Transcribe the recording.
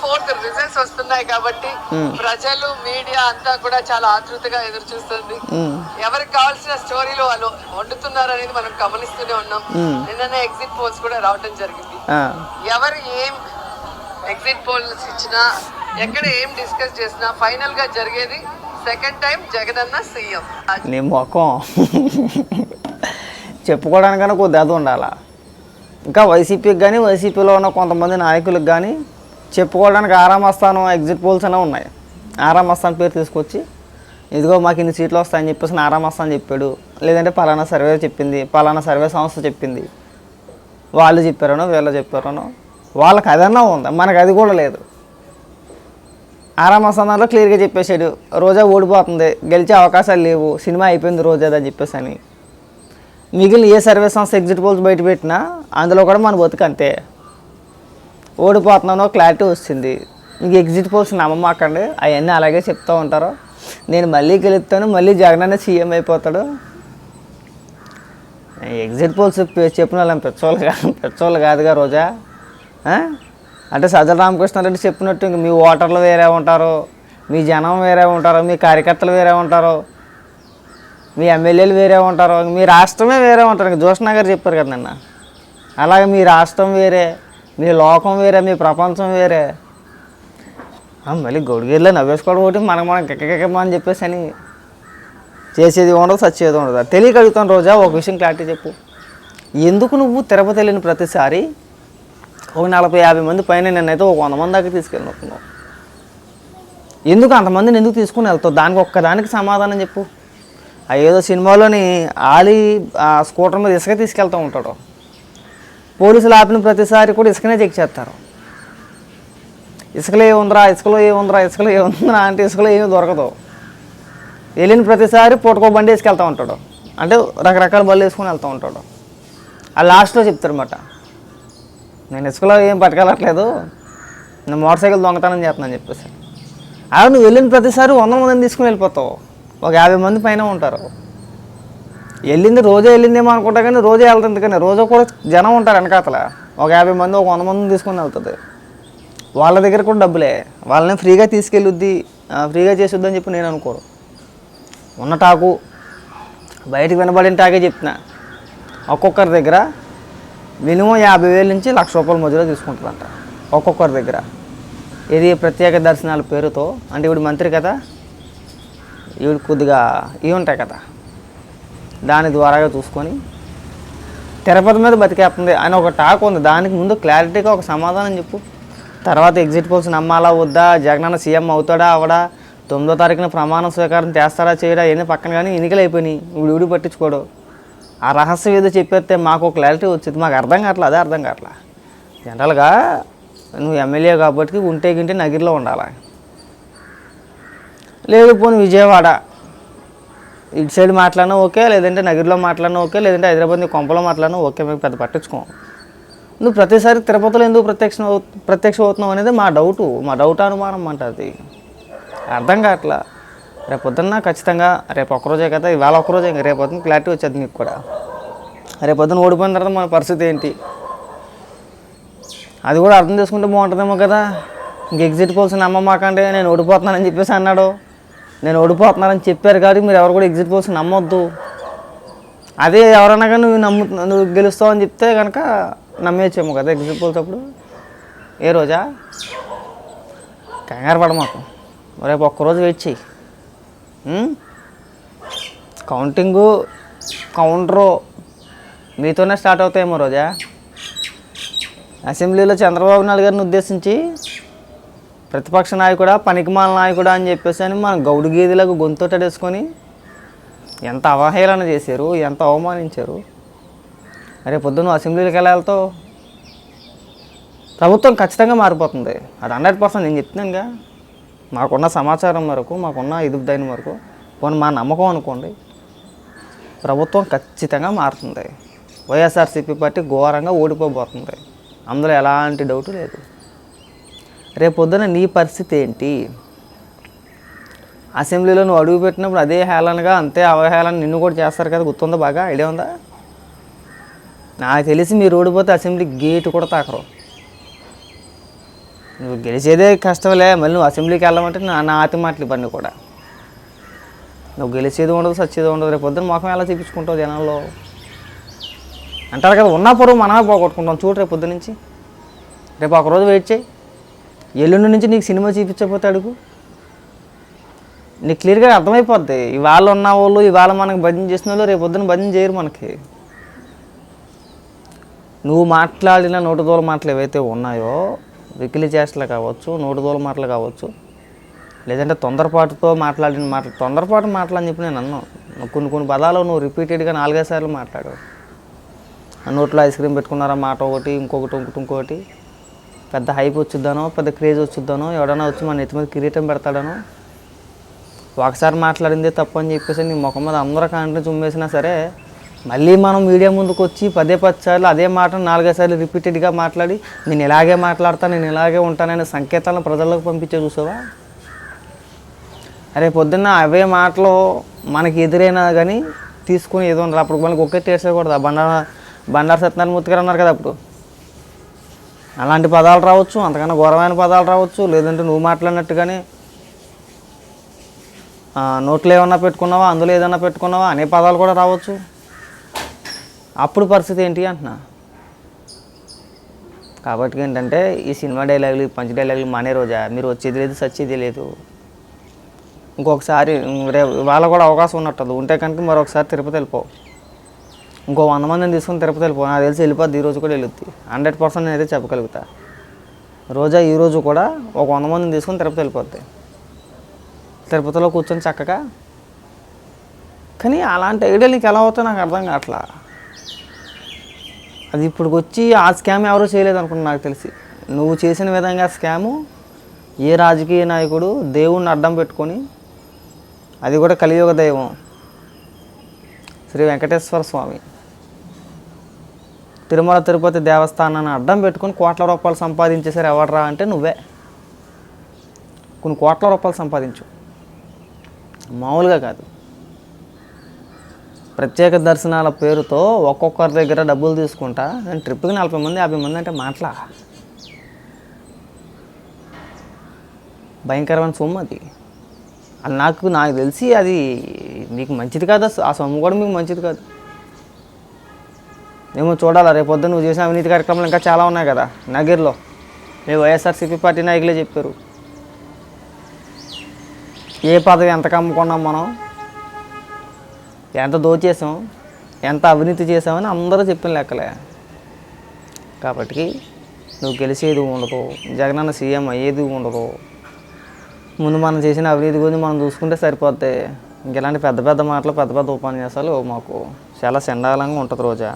Fourth results వస్తున్నాయి కాబట్టి ప్రజలు మీడియా అంతా కూడా చాలా ఆతృతగా ఎదురు చూస్తుంది ఎవరికి కావాల్సిన స్టోరీలు వాళ్ళు వండుతున్నారు అనేది మనం గమనిస్తూనే ఉన్నాం. నిన్ననే ఎగ్జిట్ పోల్స్ కూడా రావడం జరిగింది. ఎవరు ఏం ఎగ్జిట్ పోల్స్ ఇచ్చినా ఎక్కడ ఏం డిస్కస్ చేసినా ఫైనల్గా జరిగేది సెకండ్ టైం జగనన్న సీఎం. నీ ముఖం. కొద్ది అది ఉండాలా. ఇంకా వైసీపీకి కానీ వైసీపీలో ఉన్న కొంతమంది నాయకులకు కానీ చెప్పుకోవడానికి ఆరామస్థానం ఎగ్జిట్ పోల్స్ అనే ఉన్నాయి. ఆరామస్థానం పేరు తీసుకొచ్చి ఇదిగో మాకు ఇన్ని సీట్లు వస్తాయని చెప్పేసి ఆరామస్థానం చెప్పాడు. లేదంటే పలానా సర్వే చెప్పింది పలానా సర్వే సంస్థ చెప్పింది. వాళ్ళు చెప్పారనో వీళ్ళు చెప్పారనో వాళ్ళకి అదన్నా ఉంది? మనకు అది కూడా లేదు. ఆరామస్థానంలో క్లియర్గా చెప్పేశాడు. రోజా ఓడిపోతుంది గెలిచే అవకాశాలు లేవు సినిమా అయిపోయింది రోజా అని చెప్పేసి అని మిగిలిన ఏ సర్వే సంస్థ ఎగ్జిట్ పోల్స్ బయట పెట్టినా అందులో కూడా మన బతుకు అంతే. ఓడిపోతున్నానో క్లారిటీ వచ్చింది మీకు ఎగ్జిట్ పోల్స్ నమ్మమాకండి. అవన్నీ అలాగే చెప్తూ ఉంటారు. నేను మళ్ళీ గెలుస్తాను మళ్ళీ జగన్ అన్న సీఎం అయిపోతాడు. ఎగ్జిట్ పోల్స్ చెప్పిన వాళ్ళని పెచ్చోళ్ళు కాదు పెచ్చోళ్ళు కాదుగా రోజా? అంటే సజ్జల రామకృష్ణారెడ్డి చెప్పినట్టు ఇంక మీ ఓటర్లు వేరే ఉంటారు మీ జనం వేరే ఉంటారు మీ కార్యకర్తలు వేరే ఉంటారు మీ ఎమ్మెల్యేలు వేరే ఉంటారు మీ రాష్ట్రమే వేరే ఉంటారు. ఇంక జోష్నా గారు చెప్పారు కదా నిన్న. అలాగే మీ రాష్ట్రం వేరే. మీ లోకం వేరే మీ ప్రపంచం వేరే. మళ్ళీ గొడుగుల్లో నవ్వేసుకోవడం ఒకటి మనం మనం కిక్కకిక్కమా అని చెప్పేసి అని చేసేది ఉండదు సచ్చేది ఉండదు. తెలియక అడుగుతాను రోజా ఒక విషయం క్లారిటీ చెప్పు. ఎందుకు నువ్వు తిరుపతి వెళ్ళిన ప్రతిసారి ఒక నలభై యాభై మంది పైన నేనైతే ఒక వంద మంది దాకా తీసుకెళ్ళినట్టున్నావు? ఎందుకు అంతమందిని ఎందుకు తీసుకుని వెళ్తావు? దానికి ఒక్కదానికి సమాధానం చెప్పు. ఏదో సినిమాలోని ఆలీ ఆ స్కూటర్ మీద ఇసుక తీసుకెళ్తూ ఉంటాడు. పోలీసులు ఆపిన ప్రతిసారి కూడా ఇసుకనే చెక్ చేస్తారు. ఇసుకలో ఏముందిరా ఇసుకలో ఏముందిరా ఇసుకలో ఏముందిరా అంటే ఇసుకలో ఏమీ దొరకదు. వెళ్ళిన ప్రతిసారి పూటకో బండి వేసుకెళ్తూ ఉంటాడు. అంటే రకరకాల బళ్ళు వేసుకొని వెళ్తూ ఉంటాడు. ఆ లాస్ట్లో చెప్తారన్నమాట. నేను ఇసుకలో ఏం పట్టుకెళ్ళట్లేదు. నేను మోటార్ సైకిల్ దొంగతనం చేస్తున్నాను చెప్పేసి. అలా నువ్వు వెళ్ళిన ప్రతిసారి వంద మందిని తీసుకుని వెళ్ళిపోతావు. ఒక యాభై మంది పైన ఉంటారు. వెళ్ళింది రోజే వెళ్ళిందేమో అనుకుంటా కానీ రోజే వెళ్తుంది కానీ రోజు కూడా జనం ఉంటారు వెనకాతల. ఒక యాభై మంది ఒక వంద మందిని తీసుకుని వెళ్తుంది. వాళ్ళ దగ్గర కూడా డబ్బులే. వాళ్ళని ఫ్రీగా తీసుకెళ్ళొద్ది ఫ్రీగా చేసొద్దు అని చెప్పి నేను అనుకోరు ఉన్న టాకు బయటకు వినబడిన టాకే చెప్తున్నా ఒక్కొక్కరి దగ్గర మినిమం యాభై వేల నుంచి లక్ష రూపాయల మధ్యలో తీసుకుంటుందంట ఒక్కొక్కరి దగ్గర. ఇది ప్రత్యేక దర్శనాల పేరుతో అంటే ఇప్పుడు మంత్రి కదా ఇవి కొద్దిగా ఇవి ఉంటాయి కదా. దాని ద్వారాగా చూసుకొని తిరుపతి మీద బతికేస్తుంది అని ఒక టాక్ ఉంది. దానికి ముందు క్లారిటీగా ఒక సమాధానం చెప్పు. తర్వాత ఎగ్జిట్ పోల్స్ నమ్మాలా వద్దా? జగనన్న సీఎం అవుతాడా అవడా? తొమ్మిదో తారీఖున ప్రమాణం స్వీకారం చేస్తాడా చేయడా ఏంది పక్కన కానీ ఎన్నికలు అయిపోయినాయి. ఇప్పుడు పట్టించుకోడు. ఆ రహస్యం ఏదో చెప్పేస్తే మాకు ఒక క్లారిటీ వచ్చింది. మాకు అర్థం కావట్లే? అదే అర్థం కావట్లే? జనరల్గా నువ్వు ఎమ్మెల్యే కాబట్టి ఉంటే గింటే నగిరిలో ఉండాలి? లేదు పోనీ విజయవాడ. ఇటు సైడ్ మాట్లాడినా ఓకే లేదంటే నగిరిలో మాట్లాడినా ఓకే లేదంటే హైదరాబాద్ నీ కొంపలో మాట్లాడినా ఓకే మేము పెద్ద పట్టించుకోం. నువ్వు ప్రతిసారి తిరుపతిలో ఎందుకు ప్రత్యక్ష ప్రత్యక్ష అవుతున్నావు అనేది మా డౌటు మా డౌట్ అనుమానం అంట అది. అర్థం కావట్లా? రేపు పొద్దున్న ఖచ్చితంగా రేపు ఒక్కరోజే కదా ఇవాళ ఒక్కరోజే ఇంకా రేపు పొద్దున్న క్లారిటీ వచ్చేది నీకు కూడా. రేపు పొద్దున్న ఓడిపోయిన తర్వాత మన పరిస్థితి ఏంటి? అది కూడా అర్థం చేసుకుంటే బాగుంటుందేమో కదా. ఇంక ఎగ్జిట్ పోల్స్ నమ్మమాకండి నేను ఓడిపోతున్నానని చెప్పేసి అన్నాడు. నేను ఓడిపోతున్నానని చెప్పారు కాబట్టి మీరు ఎవరు కూడా ఎగ్జిట్ పోల్స్ నమ్మొద్దు. అదే ఎవరన్నా కానీ నువ్వు నమ్ము నువ్వు గెలుస్తావు అని చెప్తే కనుక నమ్మేచ్చేమో కదా ఎగ్జిట్ పోల్స్ అప్పుడు. ఏ రోజా? కంగారు పడమాకు రేపు ఒక్కరోజు వెయిట్ చెయ్యి. కౌంటింగు కౌంటరు మీతోనే స్టార్ట్ అవుతాయేమో రోజా? అసెంబ్లీలో చంద్రబాబు నాయుడు గారిని ఉద్దేశించి ప్రతిపక్ష నాయకుడా పనికిమాల నాయకుడా అని చెప్పేసి అని మన గౌడు గీదులకు గొంతుటడేసుకొని ఎంత అవహేళన చేశారు ఎంత అవమానించారు. రేపు పొద్దున్న అసెంబ్లీలకు వెళ్ళాలతో ప్రభుత్వం ఖచ్చితంగా మారిపోతుంది. అది హండ్రెడ్ పర్సెంట్ నేను చెప్తున్నానుగా మాకున్న సమాచారం వరకు మాకున్న ఇదుదైన వరకు పోనీ మా నమ్మకం అనుకోండి ప్రభుత్వం ఖచ్చితంగా మారుతుంది. వైఎస్ఆర్సీపీ పార్టీ ఘోరంగా ఓడిపోబోతుంది. అందులో ఎలాంటి డౌట్ లేదు. రేపు పొద్దున నీ పరిస్థితి ఏంటి? అసెంబ్లీలో నువ్వు అడుగు పెట్టినప్పుడు అదే హేళనగా అంతే అవహేళన నిన్ను కూడా చేస్తారు కదా గుర్తుందా బాగా? ఐడియా ఉందా? నాకు తెలిసి మీరు ఓడిపోతే అసెంబ్లీ గేట్ కూడా తాకరు. నువ్వు గెలిచేదే కష్టంలే మళ్ళీ నువ్వు అసెంబ్లీకి వెళ్ళమంటే నా నా ఆతి మాటలు ఇవన్నీ కూడా. నువ్వు గెలిచేది ఉండదు సచ్చేది ఉండదు రేపు పొద్దున్న ముఖం ఎలా చూపించుకుంటావు జనాల్లో? అంటారు కదా ఉన్న పొరుగు మనమే పోగొట్టుకుంటాం చూడు రేపు పొద్దు నుంచి. రేపు ఒకరోజు వెయిట్ చేయి. ఎల్లుండి నుంచి నీకు సినిమా చూపించకపోతే అడుగు నీకు క్లియర్గా అర్థమైపోద్ది. ఇవాళ ఉన్న వాళ్ళు ఇవాళ మనకు భజన చేసిన వాళ్ళు రేపు పొద్దున భజన చేయరు మనకి. నువ్వు మాట్లాడిన నోటి దూల మాటలు ఏవైతే ఉన్నాయో వికిలి చేష్టలు కావచ్చు నోటి దూల మాటలు కావచ్చు లేదంటే తొందరపాటుతో మాట్లాడిన మాటలు తొందరపాటు మాటలు అని చెప్పి నేను అన్నాను నువ్వు కొన్ని కొన్ని పదాలు నువ్వు రిపీటెడ్గా నాలుగైదు సార్లు మాట్లాడు నోట్లో ఐస్ క్రీమ్ పెట్టుకున్నారా మాట ఒకటి ఇంకొకటి ఇంకొకటి ఇంకొకటి. పెద్ద హైప్ వచ్చుద్దానో పెద్ద క్రేజ్ వచ్చుద్దానో ఎవడన్నా వచ్చి మన నెత్తి మీద కిరీటం పెడతాడనో. ఒకసారి మాట్లాడిందే తప్పు అని చెప్పేసి నీ ముఖం మీద అందరూ కాంటే చుమ్మేసినా సరే మళ్ళీ మనం మీడియా ముందుకు వచ్చి పదే పది సార్లు అదే మాట నాలుగైదు సార్లు రిపీటెడ్గా మాట్లాడి నేను ఇలాగే మాట్లాడతాను నేను ఇలాగే ఉంటాననే సంకేతాలను ప్రజల్లోకి పంపించే చూసావా? అరే పొద్దున్న అవే మాటలు మనకి ఎదురైనా కానీ తీసుకుని ఏదో ఉండరు అప్పుడు మనకి ఒకే టేస్ట్ కూడా బండార బండారు సత్యనారాయణ మూర్తి గారు అన్నారు కదా అప్పుడు. అలాంటి పదాలు రావచ్చు అంతకన్నా ఘోరమైన పదాలు రావచ్చు లేదంటే నువ్వు మాట్లాడినట్టుగానే. కానీ నోట్లో ఏమన్నా పెట్టుకున్నావా అందులో ఏదన్నా పెట్టుకున్నావా అనే పదాలు కూడా రావచ్చు. అప్పుడు పరిస్థితి ఏంటి అంటున్నా? కాబట్టి ఏంటంటే ఈ సినిమా డైలాగులు ఈ పంచ్ డైలాగులు మానే రోజా. మీరు వచ్చేది లేదు సచ్చేది లేదు. ఇంకొకసారి రేపు వాళ్ళ కూడా అవకాశం ఉన్నట్టు ఉంటే కనుక మరొకసారి తిరుపతి వెళ్ళిపోవు ఇంకో వంద మందిని తీసుకుని తిరుపతి వెళ్ళిపోవు నాకు తెలిసి వెళ్ళిపోద్ది ఈ రోజు కూడా వెళ్ళొద్ది. హండ్రెడ్ పర్సెంట్ అయితే చెప్పగలుగుతా. రోజా ఈ రోజు కూడా ఒక వంద మందిని తీసుకొని తిరుపతి వెళ్ళిపోద్ది. తిరుపతిలో కూర్చొని చక్కగా. కానీ అలాంటి ఐడియాలు నీకు ఎలా అవుతాయో నాకు అర్థం కావట్లా. అది ఇప్పుడు వచ్చి ఆ స్కామ్ ఎవరూ చేయలేదు అనుకున్నా నాకు తెలిసి. నువ్వు చేసిన విధంగా స్కాము ఏ రాజకీయ నాయకుడు దేవుణ్ణి అడ్డం పెట్టుకొని అది కూడా కలియుగ దైవం. శ్రీ వెంకటేశ్వర స్వామి. తిరుమల తిరుపతి దేవస్థానాన్ని అడ్డం పెట్టుకొని కోట్ల రూపాయలు సంపాదించేసారు ఎవడరా అంటే నువ్వే. కొన్ని కోట్ల రూపాయలు సంపాదించు. మామూలుగా కాదు. ప్రత్యేక దర్శనాల పేరుతో ఒక్కొక్కరి దగ్గర డబ్బులు తీసుకుంటా నేను ట్రిప్కి నలభై మంది యాభై మంది అంటే మాట్లా? భయంకరమైన సొమ్ము అది. అది నాకు నాకు తెలిసి అది మీకు మంచిది కాదు? ఆ సొమ్ము కూడా మీకు మంచిది కాదు. ఏమో చూడాలా రేపు పొద్దున్న నువ్వు చేసిన అవినీతి కార్యక్రమాలు ఇంకా చాలా ఉన్నాయి కదా నగిరిలో. మీ వైఎస్ఆర్సీపీ పార్టీ నాయకులే చెప్పారు. ఏ పదవి ఎంత కమ్ముకున్నాం మనం? ఎంత దోచేసాం? ఎంత అవినీతి చేసామని అందరూ చెప్పిన లెక్కలే. కాబట్టి నువ్వు గెలిచేది ఉండదు జగనన్న సీఎం అయ్యేది ఉండదు. ముందు మనం చేసిన అవినీతి గురించి మనం చూసుకుంటే సరిపోతే ఇంకెలాంటి పెద్ద పెద్ద మాటలు పెద్ద పెద్ద ఉపన్యాసాలు మాకు చాలా చండాలంగా ఉంటుంది రోజా.